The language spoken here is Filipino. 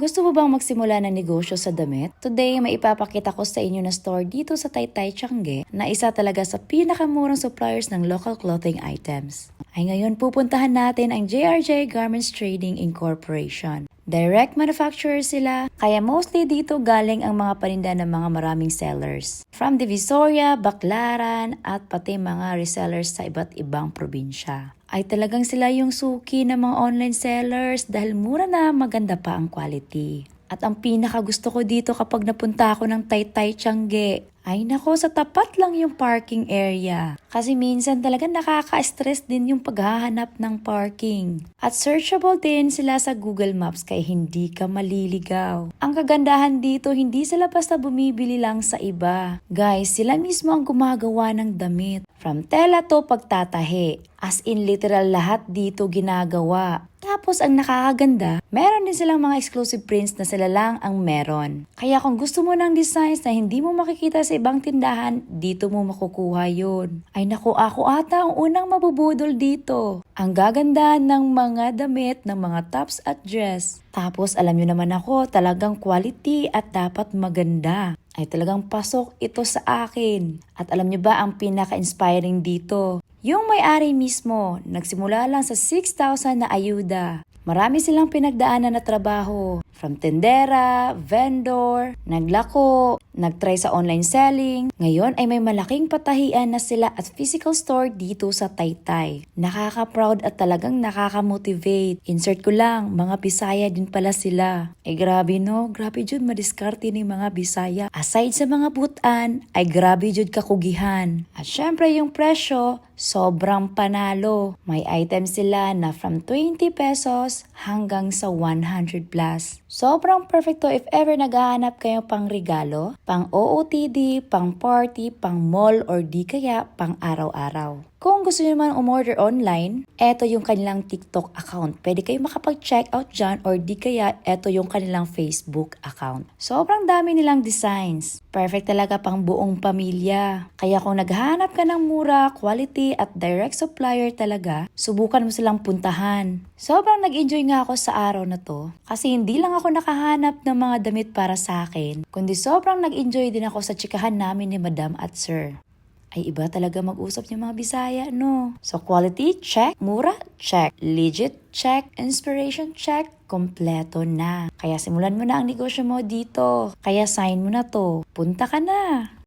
Gusto mo bang magsimula ng negosyo sa damit? Today, may ipapakita ko sa inyo na store dito sa Taytay, Tiangge na isa talaga sa pinakamurang suppliers ng local clothing items. Ay ngayon pupuntahan natin ang JRJ Garments Trading Incorporation. Direct manufacturer sila, kaya mostly dito galing ang mga paninda ng mga maraming sellers. From Divisoria, Baclaran, at pati mga resellers sa iba't ibang probinsya. Ay talagang sila yung suki ng mga online sellers dahil mura na maganda pa ang quality. At ang pinaka gusto ko dito kapag napunta ako ng Taytay Tiangge, ay nako sa tapat lang yung parking area. Kasi minsan talaga nakaka-stress din yung paghahanap ng parking. At searchable din sila sa Google Maps kaya hindi ka maliligaw. Ang kagandahan dito, hindi sila basta bumibili lang sa iba. Guys, sila mismo ang gumagawa ng damit. From tela to pagtatahi. As in literal lahat dito ginagawa. Tapos ang nakakaganda, meron din silang mga exclusive prints na sila lang ang meron. Kaya kung gusto mo ng designs na hindi mo makikita sa ibang tindahan, dito mo makukuha yun. Ay naku, ako ata ang unang mabubudol dito. Ang gaganda ng mga damit, ng mga tops at dress. Tapos alam nyo naman ako, talagang quality at dapat maganda. Ay talagang pasok ito sa akin. At alam nyo ba ang pinaka-inspiring dito? Yung may-ari mismo, nagsimula lang sa 6,000 na ayuda. Marami silang pinagdaanan na trabaho. From tendera, vendor, naglako, nagtry sa online selling. Ngayon ay may malaking patahian na sila at physical store dito sa Taytay. Nakaka-proud at talagang nakaka-motivate. Insert ko lang, mga Bisaya din pala sila. Eh grabe no, grabe jud madiskarte ni mga Bisaya. Aside sa mga butan, ay grabe jud kakugihan. At syempre yung presyo, sobrang panalo. May items sila na from 20 pesos hanggang sa 100 plus. Sobrang perfecto if ever naghahanap kayo pang regalo, pang OOTD, pang party, pang mall, or di kaya pang araw-araw. Kung gusto nyo naman umorder online, eto yung kanilang TikTok account. Pwede kayo makapag-check out dyan or di kaya eto yung kanilang Facebook account. Sobrang dami nilang designs. Perfect talaga pang buong pamilya. Kaya kung naghahanap ka ng mura, quality at direct supplier talaga, subukan mo silang puntahan. Sobrang nag-enjoy nga ako sa araw na to kasi hindi lang ako nakahanap ng mga damit para sa akin, kundi sobrang nag-enjoy din ako sa chikahan namin ni Madam at Sir ay iba talaga mag-usap yung mga Bisaya, no? So, quality, check. Mura, check. Legit, check. Inspiration, check. Kompleto na. Kaya simulan mo na ang negosyo mo dito. Kaya sign mo na to. Punta ka na.